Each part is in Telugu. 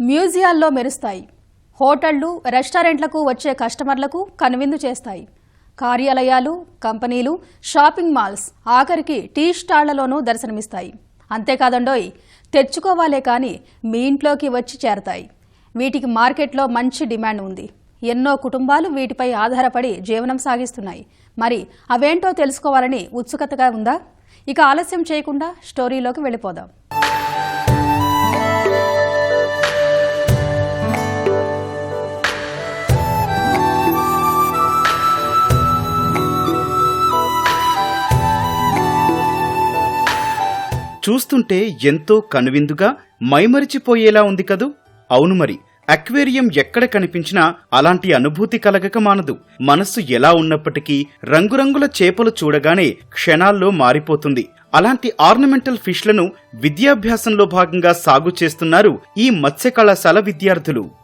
మ్యూజియాల్లో మెరుస్తాయి. హోటళ్ళు రెస్టారెంట్లకు వచ్చే కస్టమర్లకు కనువిందు చేస్తాయి. కార్యాలయాలు కంపెనీలు షాపింగ్ మాల్స్ ఆఖరికి టీ స్టాళ్ళలోనూ దర్శనమిస్తాయి. అంతేకాదండోయ్ తెచ్చుకోవాలే కానీ మీ ఇంట్లోకి వచ్చి చేరతాయి. వీటికి మార్కెట్లో మంచి డిమాండ్ ఉంది. ఎన్నో కుటుంబాలు వీటిపై ఆధారపడి జీవనం సాగిస్తున్నాయి. మరి అవేంటో తెలుసుకోవాలని ఉత్సుకతగా ఉందా? ఇక ఆలస్యం చేయకుండా స్టోరీలోకి వెళ్ళిపోదాం. చూస్తుంటే ఎంతో కనువిందుగా మైమరిచిపోయేలా ఉంది కదూ? అవును మరి అక్వేరియం ఎక్కడ కనిపించినా అలాంటి అనుభూతి కలగక మానదు. మనస్సు ఎలా ఉన్నప్పటికీ రంగురంగుల చేపలు చూడగానే క్షణాల్లో మారిపోతుంది. అలాంటి ఆర్నమెంటల్ ఫిష్లను విద్యాభ్యాసంలో భాగంగా సాగు చేస్తున్నారు ఈ మత్స్య కళాశాల విద్యార్థులు.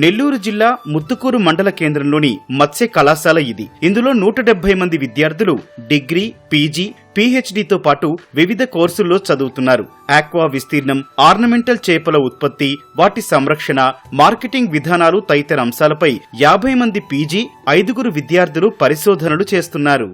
నెల్లూరు జిల్లా ముత్తుకూరు మండల కేంద్రంలోని మత్స్య కళాశాల ఇది. ఇందులో నూట డెబ్బై మంది విద్యార్థులు డిగ్రీ పీజీ పీహెచ్డీతో పాటు వివిధ కోర్సుల్లో చదువుతున్నారు. ఆక్వా విస్తీర్ణం ఆర్నమెంటల్ చేపల ఉత్పత్తి వాటి సంరక్షణ మార్కెటింగ్ విధానాలు తదితర అంశాలపై యాభై మంది పీజీ ఐదుగురు విద్యార్థులు పరిశోధనలు చేస్తున్నారు.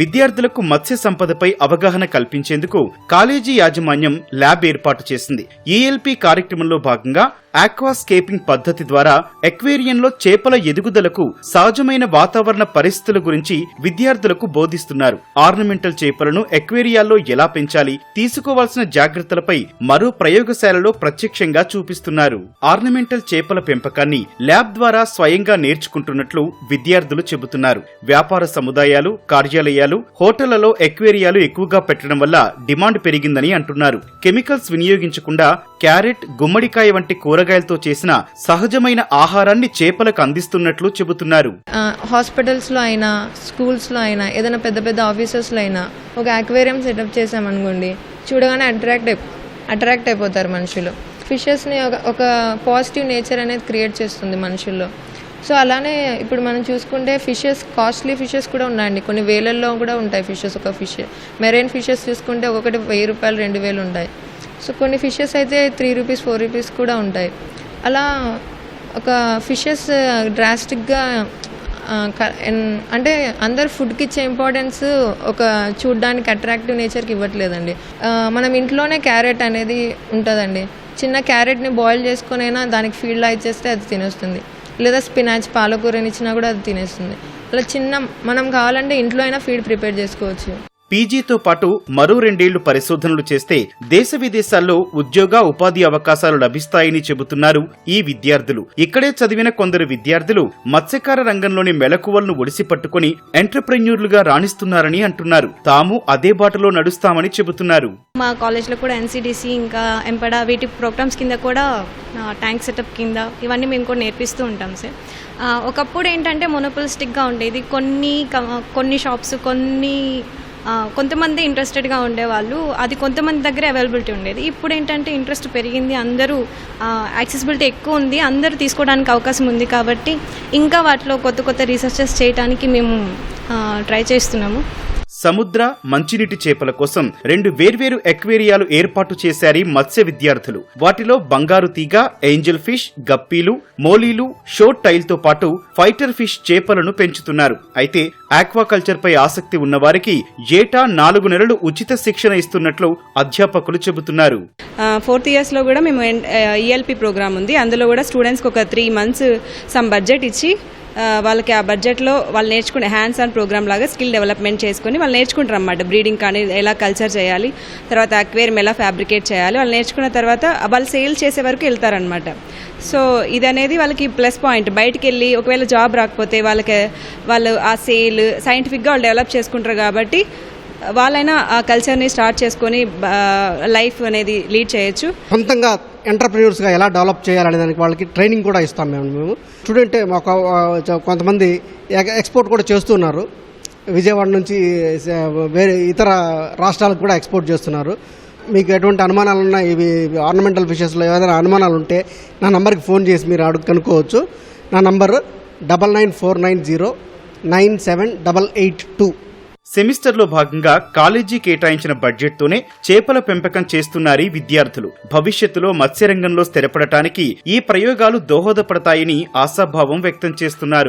విద్యార్థులకు మత్స్య సంపదపై అవగాహన కల్పించేందుకు కాలేజీ యాజమాన్యం ల్యాబ్ ఏర్పాటు చేసింది. ఈఎల్పి కార్యక్రమంలో భాగంగా ఆక్వాస్కేపింగ్ పద్ధతి ద్వారా ఎక్వేరియంలో చేపల ఎదుగుదలకు సహజమైన వాతావరణ పరిస్థితుల గురించి విద్యార్థులకు బోధిస్తున్నారు. ఆర్నమెంటల్ చేపలను ఎక్వేరియాల్లో ఎలా పెంచాలి తీసుకోవాల్సిన జాగ్రత్తలపై మరో ప్రయోగశాలలో ప్రత్యక్షంగా చూపిస్తున్నారు. ఆర్నమెంటల్ చేపల పెంపకాన్ని ల్యాబ్ ద్వారా స్వయంగా నేర్చుకుంటున్నట్లు విద్యార్థులు చెబుతున్నారు. వ్యాపార సముదాయాలు కార్యాలయాలు హోటళ్ళలో ఎక్వేరియాలు ఎక్కువగా పెట్టడం వల్ల డిమాండ్ పెరిగిందని అంటున్నారు. కెమికల్స్ వినియోగించకుండా క్యారెట్ గుమ్మడికాయ వంటి కూరగాయలతో చేసిన సహజమైన ఆహారాన్ని చేపలకు అందిస్తున్నట్లు చెబుతున్నారు. హాస్పిటల్స్లో అయినా స్కూల్స్లో అయినా ఏదైనా పెద్ద పెద్ద ఆఫీసెస్లో అయినా ఒక అక్వేరియం సెటప్ చేసామనుకోండి చూడగానే అట్రాక్ట్ అట్రాక్ట్ అయిపోతారు మనుషులు. ఫిషెస్ని ఒక ఒక పాజిటివ్ నేచర్ అనేది క్రియేట్ చేస్తుంది మనుషుల్లో. సో అలానే ఇప్పుడు మనం చూసుకుంటే ఫిషెస్ కాస్ట్లీ ఫిషెస్ కూడా ఉన్నాయండి. కొన్ని వేలల్లో కూడా ఉంటాయి ఫిషెస్ ఒక ఫిష్ మెరైన్ ఫిషెస్ చూసుకుంటే ఒక్కొక్కటి వెయ్యి రూపాయలు రెండు వేలు ఉంటాయి. సో కొన్ని ఫిషెస్ అయితే త్రీ రూపీస్ ఫోర్ రూపీస్ కూడా ఉంటాయి. అలా ఒక ఫిషెస్ డ్రాస్టిక్గా అంటే అందరు ఫుడ్కి ఇచ్చే ఇంపార్టెన్స్ ఒక చూడ్డానికి అట్రాక్టివ్ నేచర్కి ఇవ్వట్లేదండి. మనం ఇంట్లోనే క్యారెట్ అనేది ఉంటుందండి. చిన్న క్యారెట్ని బాయిల్ చేసుకునైనా దానికి ఫీల్డ్ ఇచ్చేస్తే అది తినేస్తుంది. లేదా స్పినాచ్ పాలకూరని ఇచ్చినా కూడా అది తినేస్తుంది. అలా చిన్న మనం కావాలంటే ఇంట్లో అయినా ఫీడ్ ప్రిపేర్ చేసుకోవచ్చు. పీజీతో పాటు మరో రెండేళ్ళు పరిశోధనలు చేస్తే దేశ విదేశాల్లో ఉద్యోగ ఉపాధి అవకాశాలు లభిస్తాయని చెబుతున్నారు ఈ విద్యార్థులు. ఇక్కడే చదివిన కొందరు విద్యార్థులు మత్స్యకార రంగంలోని మెలకువలను ఒడిసి పట్టుకుని ఎంటర్ప్రెన్యూర్లుగా రాణిస్తున్నారని అంటున్నారు. తాము అదే బాటలో నడుస్తామని చెబుతున్నారు. మా కాలేజ్లో కూడా ఎన్సీడీసీ ఇంకా ఎంపడా వీటి ప్రోగ్రామ్స్ కింద కూడా ట్యాంక్ సెటప్ కింద ఇవన్నీ మేము కూడా నేర్పిస్తూ ఉంటాం సార్. ఒకప్పుడు ఏంటంటే మొనోపలిస్టిక్గా ఉండేది. కొన్ని కొన్ని షాప్స్ కొన్ని కొంతమంది ఇంట్రెస్టెడ్గా ఉండేవాళ్ళు. అది కొంతమంది దగ్గర అవైలబిలిటీ ఉండేది. ఇప్పుడు ఏంటంటే ఇంట్రెస్ట్ పెరిగింది. అందరూ యాక్సెసిబిలిటీ ఎక్కువ ఉంది. అందరూ తీసుకోవడానికి అవకాశం ఉంది కాబట్టి ఇంకా వాటిలో కొత్త కొత్త రీసెర్చెస్ చేయడానికి మేము ట్రై చేస్తున్నాము. సముద్ర మంచినీటి చేపల కోసం రెండు వేర్వేరు ఎక్వేరియాలు ఏర్పాటు చేశారు మత్స్య విద్యార్థులు. వాటిలో బంగారు తీగ ఏంజల్ ఫిష్ గప్పీలు మోలీలు షో టైల్తో పాటు ఫైటర్ ఫిష్ చేపలను పెంచుతున్నారు. అయితే ఆక్వాకల్చర్ పై ఆసక్తి ఉన్నవారికి ఏటా నాలుగు నెలలు ఉచిత శిక్షణ ఇస్తున్నట్లు అధ్యాపకులు చెబుతున్నారు. ఫోర్త్ ఇయర్స్లో కూడా మేము ఈఎల్పి ప్రోగ్రామ్ ఉంది. అందులో కూడా స్టూడెంట్స్కి ఒక త్రీ మంత్స్ సమ్ బడ్జెట్ ఇచ్చి వాళ్ళకి ఆ బడ్జెట్లో వాళ్ళు నేర్చుకునే హ్యాండ్స్ ఆన్ ప్రోగ్రామ్ లాగా స్కిల్ డెవలప్మెంట్ చేసుకొని వాళ్ళు నేర్చుకుంటారు అన్నమాట బ్రీడింగ్ కానీ ఎలా కల్చర్ చేయాలి తర్వాత అక్వేరియం ఎలా ఫ్యాబ్రికేట్ చేయాలి వాళ్ళు నేర్చుకున్న తర్వాత వాళ్ళు సేల్ చేసే వరకు వెళ్తారనమాట సో ఇది అనేది వాళ్ళకి ప్లస్ పాయింట్ బయటికి వెళ్ళి ఒకవేళ జాబ్ రాకపోతే వాళ్ళకి వాళ్ళు ఆ సేల్ సైంటిఫిక్గా వాళ్ళు డెవలప్ చేసుకుంటారు కాబట్టి వాళ్ళైనా ఆ కల్చర్ని స్టార్ట్ చేసుకొని లైఫ్ అనేది లీడ్ చేయొచ్చు. సొంతంగా ఎంటర్ప్రీనర్స్గా ఎలా డెవలప్ చేయాలనే దానికి వాళ్ళకి ట్రైనింగ్ కూడా ఇస్తాం మేము. మేము స్టూడెంట్ ఒక కొంతమంది ఎక్స్పోర్ట్ కూడా చేస్తున్నారు. విజయవాడ నుంచి వేరే ఇతర రాష్ట్రాలకు కూడా ఎక్స్పోర్ట్ చేస్తున్నారు. మీకు ఎటువంటి అనుమానాలు ఉన్నా ఇవి ఆర్నమెంటల్ ఫిషెస్లో ఏదైనా అనుమానాలు ఉంటే నా నంబర్కి ఫోన్ చేసి మీరు అడుగు కనుక్కోవచ్చు. నా number double nine four nine zero nine seven double eight two. సెమిస్టర్లో భాగంగా కాలేజీ కేటాయించిన బడ్జెట్తోనే చేపల పెంపకం చేస్తున్నారీ విద్యార్థులు. భవిష్యత్తులో మత్స్యరంగంలో స్థిరపడటానికి ఈ ప్రయోగాలు దోహదపడతాయని ఆశాభావం వ్యక్తం చేస్తున్నారు.